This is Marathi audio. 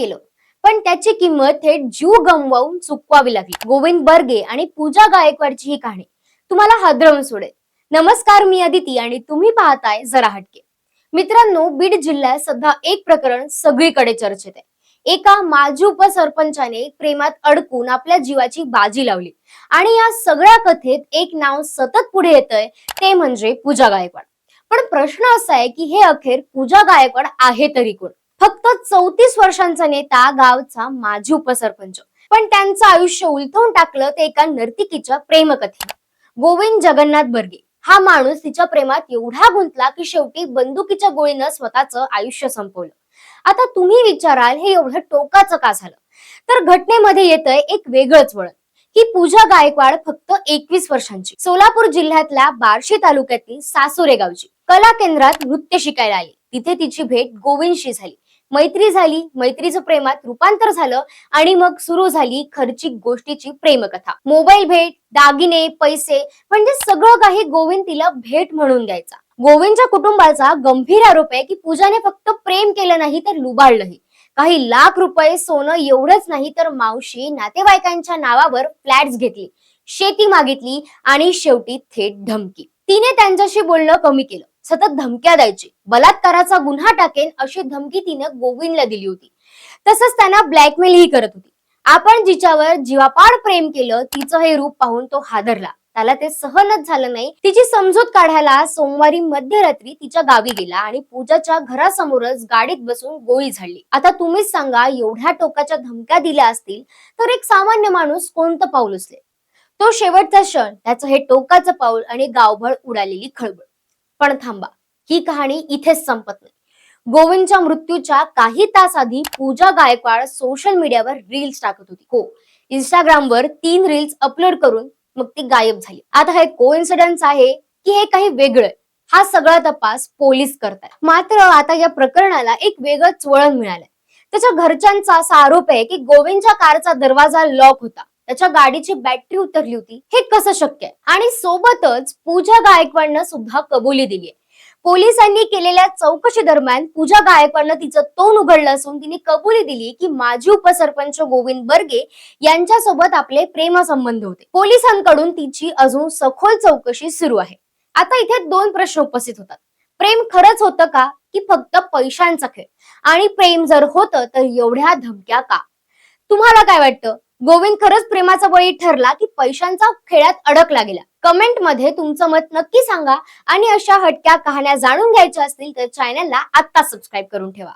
केलं. पण त्याची किंमत थेट जीव गमवावून चुकवावी लागली. गोविंद बर्गे आणि पूजा गायकवाडची ही कहाणी. तुम्हाला हादरवून सोडेल. नमस्कार मी अदिती आणि तुम्ही पाहताय जरा हटके. मित्रांनो बीड जिल्ह्यात सध्या एक प्रकरण सगळीकडे चर्चेत आहे. एका माजी उपसरपंचाने प्रेमात अडकून आपल्या जीवाची बाजी लावली. आणि या सगळ्या कथेत एक नाव सतत पुढे येतंय ते म्हणजे पूजा गायकवाड. पण प्रश्न असा आहे की हे अखेर पूजा गायकवाड आहे तरी कोण? फक्त चौतीस वर्षांचा नेता गावचा माजी उपसरपंच. पण त्यांचं आयुष्य उलथवून टाकलं ते एका नर्तिकीच्या प्रेमकथेनं. गोविंद जगन्नाथ बर्गे हा माणूस तिच्या प्रेमात एवढा गुंतला की शेवटी बंदुकीच्या गोळीनं स्वतःचं आयुष्य संपवलं. आता तुम्ही विचाराल हे एवढं टोकाचं का झालं? तर घटनेमध्ये येतंय एक वेगळंच वळण. ही पूजा गायकवाड फक्त एकवीस वर्षांची. सोलापूर जिल्ह्यातल्या बार्शी तालुक्यातील सासुरे गावची कला केंद्रात नृत्य शिकायला आली. तिथे तिची भेट गोविंदशी झाली. मैत्री झाली मैत्रीचं प्रेमात रूपांतर झालं आणि मग सुरू झाली खर्चिक गोष्टीची प्रेमकथा. मोबाईल भेट दागिने पैसे म्हणजे सगळं काही गोविंद तिला भेट म्हणून द्यायचा गोविंदच्या कुटुंबाचा गंभीर आरोप आहे की पूजाने फक्त प्रेम केलं नाही तर लुबाडलंही. काही लाख रुपये सोनं एवढंच नाही तर मावशी नातेवाईकांच्या नावावर फ्लॅट्स घेतली शेती मागितली आणि शेवटी थेट धमकी. तिने त्यांच्याशी बोलणं कमी केलं. सतत धमक्या द्यायची. बलात्काराचा गुन्हा टाकेन अशी धमकी तिने गोविंदला दिली होती. तसंच त्यांना ब्लॅकमेलही करत होती. आपण जिच्यावर जीवापाड प्रेम केलं तिचं हे रूप पाहून तो हादरला. त्याला ते सहनच झालं नाही. तिची समजूत काढायला सोमवारी मध्यरात्री तिच्या गावी गेला आणि पूजाच्या घरासमोरच गाडीत बसून गोळी झाडली. आता तुम्हीच सांगा एवढ्या टोकाच्या धमक्या दिल्या असतील तर एक सामान्य माणूस कोणतं पाऊल उचले तो शेवटचा क्षण त्याचं हे टोकाचं पाऊल आणि गावभर उडालेली खळबळ. पण थांबा ही कहाणी इथेच संपत नाही. गोविंदच्या मृत्यूच्या काही तास आधी पूजा गायकवाड सोशल मीडियावर रील्स टाकत होती. हो इंस्टाग्रामवर तीन रील्स अपलोड करून मग ती गायब झाली. आता हे को आहे की हे काही वेगळं हा सगळा तपास पोलीस करताय मात्र आता या प्रकरणाला एक वेगळंच वळण मिळालंय. त्याच्या घरच्यांचा असा आरोप आहे की गोविंदच्या कारचा दरवाजा लॉक होता. त्याच्या गाडीची बॅटरी उतरली होती. हे कसं शक्य आहे? आणि सोबतच पूजा गायकवाडनं सुद्धा कबुली दिली आहे. पोलिसांनी केलेल्या चौकशी दरम्यान पूजा गायकवाडनं तिचं तोंड उघडलं असून तिने कबुली दिली की माजी उपसरपंच गोविंद बर्गे यांच्यासोबत आपले प्रेमसंबंध होते. पोलिसांकडून तिची अजून सखोल चौकशी सुरू आहे. आता इथे दोन प्रश्न उपस्थित होतात. प्रेम खरंच होतं का की फक्त पैशांचा खेळ? आणि प्रेम जर होतं तर एवढ्या धमक्या का? तुम्हाला काय वाटतं? गोविंद खरंच प्रेमाचा बळी ठरला की पैशांचा खेळात अडकला गेला. कमेंटमध्ये तुमचं मत नक्की सांगा आणि अशा हटक्या कहाण्या जाणून घ्यायच्या असतील तर चॅनलला आत्ता सबस्क्राईब करून ठेवा.